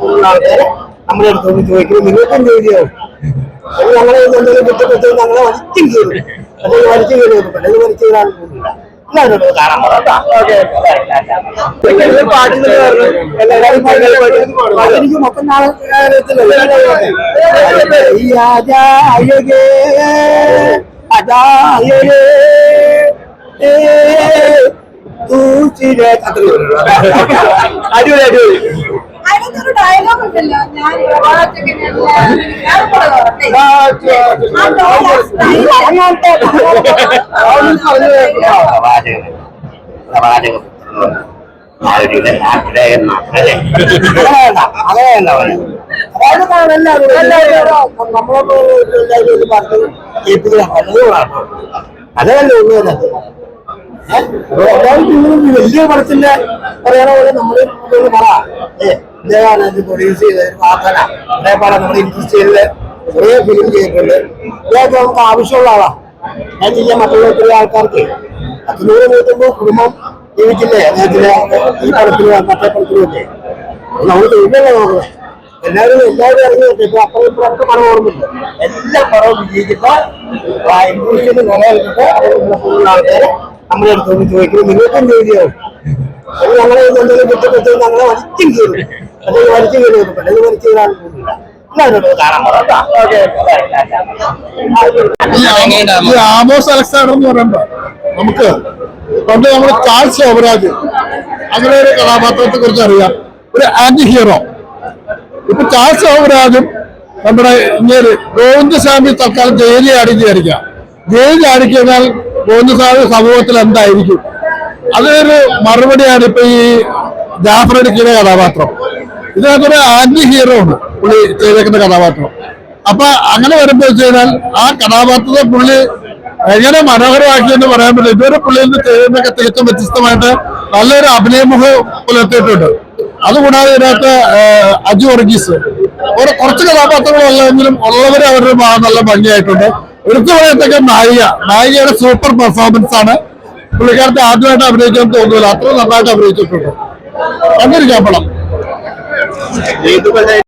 പോലുള്ള ആൾക്കാരെ നമ്മുടെ അടുത്തോട്ട് ചോദിക്കും. നിങ്ങൾക്കും ജോലിയാവും അത് ഞങ്ങളെ എന്തെങ്കിലും കുറ്റപ്പെടുത്തി ഞങ്ങളെ വലിച്ചും കീറും അത് വലിച്ചു കീറി അത് വലിച്ചു കീറാൻ അടിപൊളി അടിപൊളി. അതിനകത്തൊരു ഡയലോഗ് ഉണ്ടല്ലോ. ഞാൻ പ്രവാചകൻ അതല്ലേ ഉള്ളൂ വലിയ പടത്തിന്റെ പറയണ പോലെ നമ്മൾ ഒന്ന് പറ ഏ ഇദ്ദേഹമാണ് ഇത് പ്രൊഡ്യൂസ് ചെയ്തത് ഒരു വാർത്തന അതേപോലെ നമ്മൾ ചെയ്തത് കുറേ ഫിലിം ചെയ്തിട്ടുണ്ട് ഇദ്ദേഹത്തെ നമുക്ക് ആവശ്യമുള്ള ആളാ. ഞാൻ ചെയ്യാൻ മറ്റുള്ള ഒത്തിരി ആൾക്കാർക്ക് പത്ത് നൂറ് നൂറ്റമ്പത് കുടുംബം ജീവിക്കില്ലേ? അദ്ദേഹത്തിന് ഈ പടത്തിലും മറ്റേ പടത്തിലും ഒക്കെ നമ്മൾ ചെയ്യുന്നല്ലേ നോക്കുന്നത്. എല്ലാവരും എല്ലാവരും ഇറങ്ങി നോക്കി. ഇപ്പൊ അപ്പുറം ഇപ്പുറത്തെ പണം ഓർമ്മയുണ്ട് എല്ലാ പടവും വിജയിച്ചിട്ട് ഇൻഡസ്ട്രിയിൽ നിലനിൽക്കിട്ട് ആൾക്കാരെ നമ്മുടെ അടുത്തോട്ട് ചോദിക്കുന്നു നിങ്ങൾക്കും ജോലിയാവും ഞങ്ങളെ എന്തെങ്കിലും കുറ്റപ്പെടുത്തി ഞങ്ങളെ വലിച്ചും കീറും അത് വലിച്ചു വെക്കും അത് വലിച്ചു ഈ ആമോസ് അലക്സാണ്ടർ എന്ന് പറയുമ്പോ നമുക്ക് പണ്ട് നമ്മൾ ചാൾസ് ശോഭരാജ് അങ്ങനെ ഒരു കഥാപാത്രത്തെ കുറിച്ച് അറിയാം. ഒരു ആന്റി ഹീറോ. ഇപ്പൊ ചാൾസ് ശോഭരാജും നമ്മുടെ ഇങ്ങനെ ഗോവിന്ദസ്വാമി തൽക്കാലം ജയിലിൽ അടിക്കുകയായിരിക്കാം ജയിലി അടിക്കഴിഞ്ഞാൽ ഗോവിന്ദസ്വാമി സമൂഹത്തിൽ എന്തായിരിക്കും? അതിനൊരു മറുപടിയാണ് ഇപ്പൊ ഈ ജാഫർ അടിക്കുന്ന കഥാപാത്രം. ഇതിനകത്തൊരു ആന്റി ഹീറോ ഉണ്ട് പുള്ളി ചെയ്തേക്കുന്ന കഥാപാത്രം. അപ്പൊ അങ്ങനെ വരുമ്പോ വെച്ച് കഴിഞ്ഞാൽ ആ കഥാപാത്രത്തെ പുള്ളി എങ്ങനെ മനോഹരമാക്കി എന്ന് പറയാൻ പറ്റില്ല. ഇതുവരെ പുള്ളിയിൽ നിന്ന് ചെയ്യുന്നൊക്കെ തികച്ചും വ്യത്യസ്തമായിട്ട് നല്ലൊരു അഭിനയമുഖം പുലർത്തിയിട്ടുണ്ട്. അതുകൂടാതെ ഇതിനകത്ത് അജു വർഗീസ്. ഒരു കുറച്ച് കഥാപാത്രങ്ങളല്ലെങ്കിലും ഉള്ളവരെ അവരുടെ ഭാഗം നല്ല ഭംഗിയായിട്ടുണ്ട്. എടുത്തു പറയത്തൊക്കെ നായിക. നായികയുടെ സൂപ്പർ പെർഫോമൻസ് ആണ്. പുള്ളിക്കാരത്തെ ആദ്യമായിട്ട് അഭിനയിക്കാൻ തോന്നുന്നില്ല. അത്ര നന്നായിട്ട് അഭിനയിച്ചിട്ടുണ്ട്. Edu, mas aí